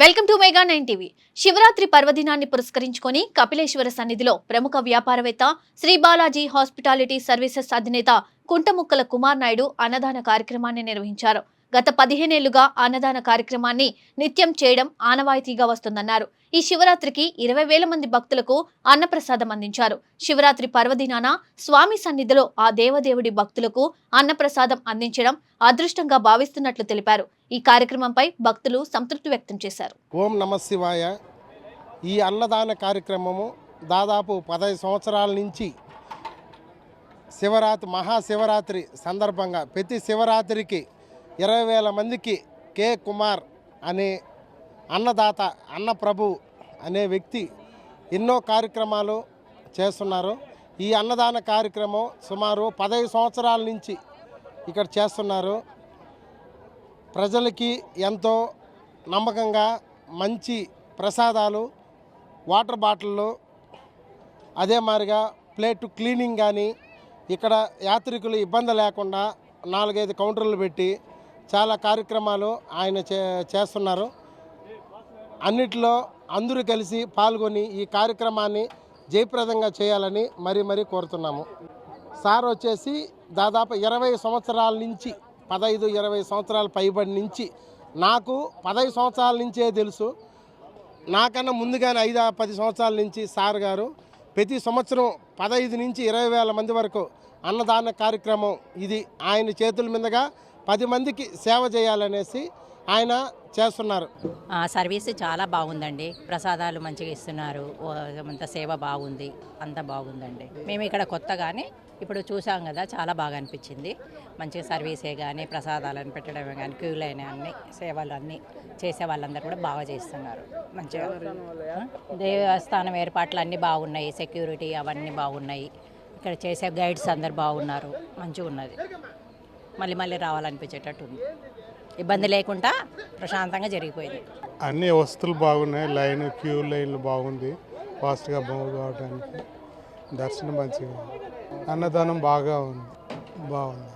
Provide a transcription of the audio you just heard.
Welcome to mega nine TV. Shivaratri పర్వదినాన్ని పురస్కరించుకొని కపిలేశ్వర సన్నిధిలో ప్రముఖ వ్యాపారవేత్త శ్రీ బాలాజీ హాస్పిటాలిటీ సర్వీసెస్ అధినేత కుంటముక్కల కుమార్ నాయుడు అన్నదాన కార్యక్రమాన్ని నిర్వహించారు. గత పదిహేనేళ్ళుగా అన్నదాన కార్యక్రమాన్ని నిత్యం చేయడం ఆనవాయితీగా వస్తుందన్నారు. ఈ శివరాత్రికి ఇరవై వేల మంది భక్తులకు అన్నప్రసాదం అందించారు. శివరాత్రి పర్వదినాన స్వామి సన్నిధిలో ఆ దేవదేవుడి భక్తులకు అన్నప్రసాదం అందించడం అదృష్టంగా భావిస్తున్నట్లు తెలిపారు. ఈ కార్యక్రమంపై భక్తులు సంతృప్తి వ్యక్తం చేశారు. ఓం నమ శివాయ. ఈ అన్నదాన కార్యక్రమము దాదాపు పదహైదు సంవత్సరాల నుంచి శివరాత్రి మహాశివరాత్రి సందర్భంగా ప్రతి శివరాత్రికి ఇరవై వేల మందికి కె. కుమార్ అనే అన్నదాత అన్న ప్రభు అనే వ్యక్తి ఎన్నో కార్యక్రమాలు చేస్తున్నారు. ఈ అన్నదాన కార్యక్రమం సుమారు పదహైదు సంవత్సరాల నుంచి ఇక్కడ చేస్తున్నారు. ప్రజలకి ఎంతో నమ్మకంగా మంచి ప్రసాదాలు వాటర్ బాటిళ్ళు అదే మాదిరిగా ప్లేట్ క్లీనింగ్ కానీ ఇక్కడ యాత్రికులు ఇబ్బంది లేకుండా నాలుగైదు కౌంటర్లు పెట్టి చాలా కార్యక్రమాలు ఆయన చే చేస్తున్నారు. అన్నిటిలో అందరూ కలిసి పాల్గొని ఈ కార్యక్రమాన్ని జయప్రదంగా చేయాలని మరీ మరీ కోరుతున్నాము. సార్ వచ్చేసి దాదాపు ఇరవై సంవత్సరాల నుంచి పదహైదు ఇరవై సంవత్సరాల పైబడి నుంచి నాకు పదహైదు సంవత్సరాల నుంచే తెలుసు. నాకన్నా ముందుగానే ఐదు పది సంవత్సరాల నుంచి సార్ గారు ప్రతి సంవత్సరం పదహైదు నుంచి ఇరవై వేల మంది వరకు అన్నదాన కార్యక్రమం ఇది. ఆయన చేతుల మీదుగా పది మందికి సేవ చేయాలనేసి ఆయన చేస్తున్నారు. ఆ, సర్వీస్ చాలా బాగుందండి. ప్రసాదాలు మంచిగా ఇస్తున్నారు. ఓ, అంత సేవ బాగుంది. అంత బాగుందండి. మేము ఇక్కడ కొత్తగానే ఇప్పుడు చూసాం కదా చాలా బాగా అనిపించింది. మంచిగా సర్వీసే కానీ ప్రసాదాలను పెట్టడమే కానీ క్యూ లైన్ అన్ని సేవలు అన్నీ చేసే వాళ్ళందరూ కూడా బాగా చేస్తున్నారు. మంచిగా. దేవస్థానం ఏర్పాట్లు అన్నీ బాగున్నాయి. సెక్యూరిటీ అవన్నీ బాగున్నాయి. ఇక్కడ చేసే గైడ్స్ అందరు బాగున్నారు. మంచిగా ఉన్నది. మళ్ళీ మళ్ళీ రావాలనిపించేటట్టు ఉంది. ఇబ్బంది లేకుండా ప్రశాంతంగా జరిగిపోయింది. అన్ని వస్తువులు బాగున్నాయి. లైన్ క్యూ లైన్లు బాగుంది. ఫాస్ట్గా బాగు కావడానికి. దర్శనం మంచిగా అన్నదానం బాగా ఉంది. బాగుంది.